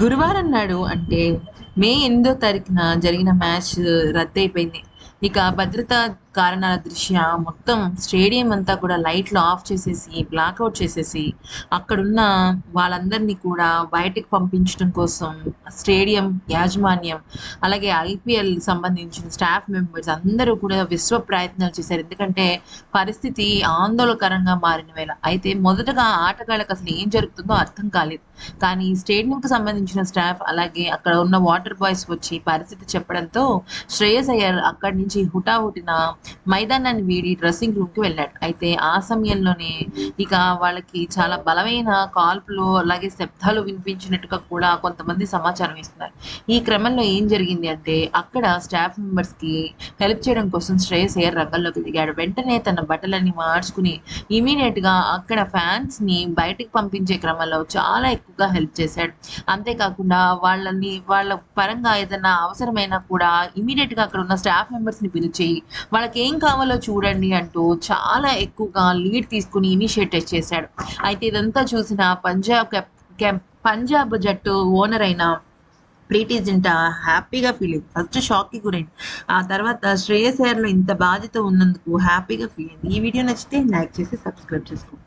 గురువారం నాడు అంటే మే ఎనిమిదో తారీఖున జరిగిన మ్యాచ్ రద్దు అయిపోయింది. ఇక భద్రతా కారణాల దృష్ట్యా మొత్తం స్టేడియం అంతా కూడా లైట్లు ఆఫ్ చేసేసి బ్లాక్అవుట్ చేసేసి అక్కడున్న వాళ్ళందరినీ కూడా బయటకు పంపించడం కోసం స్టేడియం యాజమాన్యం అలాగే ఐపీఎల్ సంబంధించిన స్టాఫ్ మెంబర్స్ అందరూ కూడా విశ్వ ప్రయత్నాలు చేశారు. ఎందుకంటే పరిస్థితి ఆందోళనకరంగా మారిన వేళ. అయితే మొదటగా ఆటగాళ్ళకి అసలు ఏం జరుగుతుందో అర్థం కాలేదు. కానీ స్టేడియంకి సంబంధించిన స్టాఫ్ అలాగే అక్కడ ఉన్న వాటర్ బాయ్స్ వచ్చి పరిస్థితి చెప్పడంతో శ్రేయస్ అయ్యర్ అక్కడి నుంచి హుటాహుటిన మైదానాన్ని వీడి డ్రెస్సింగ్ రూమ్కి వెళ్ళాడు. అయితే ఆ సమయంలోనే ఇక వాళ్ళకి చాలా బలమైన కాల్పులు అలాగే శబ్దాలు వినిపించినట్టుగా కూడా కొంతమంది సమాచారం ఇస్తున్నారు. ఈ క్రమంలో ఏం జరిగింది అంటే అక్కడ స్టాఫ్ మెంబర్స్కి హెల్ప్ చేయడం కోసం శ్రేయస్ ఏ రంగంలోకి దిగాడు. వెంటనే తన బట్టలన్నీ మార్చుకుని ఇమీడియట్గా అక్కడ ఫ్యాన్స్ని బయటకు పంపించే క్రమంలో చాలా ఎక్కువగా హెల్ప్ చేశాడు. అంతేకాకుండా వాళ్ళని వాళ్ళ పరంగా ఏదైనా అవసరమైనా కూడా ఇమీడియట్గా అక్కడ ఉన్న స్టాఫ్ మెంబర్స్ని పిలిచి వాళ్ళకి ఏం కావాలో చూడండి అంటూ చాలా ఎక్కువగా లీడ్ తీసుకుని ఇనిషియేటివ్ చేశాడు. అయితే ఇదంతా చూసిన పంజాబ్ కెప్ కెప్ పంజాబ్ జట్టు ఓనర్ అయిన ప్రీటీ జింటా హ్యాపీగా ఫీల్ అయింది. ఫస్ట్ షాక్కి గురైంది. ఆ తర్వాత శ్రేయస్ అయ్యర్లో ఇంత బాధ్యత ఉన్నందుకు హ్యాపీగా ఫీల్ అయింది. ఈ వీడియో నచ్చితే లైక్ చేసి సబ్స్క్రైబ్ చేసుకోండి.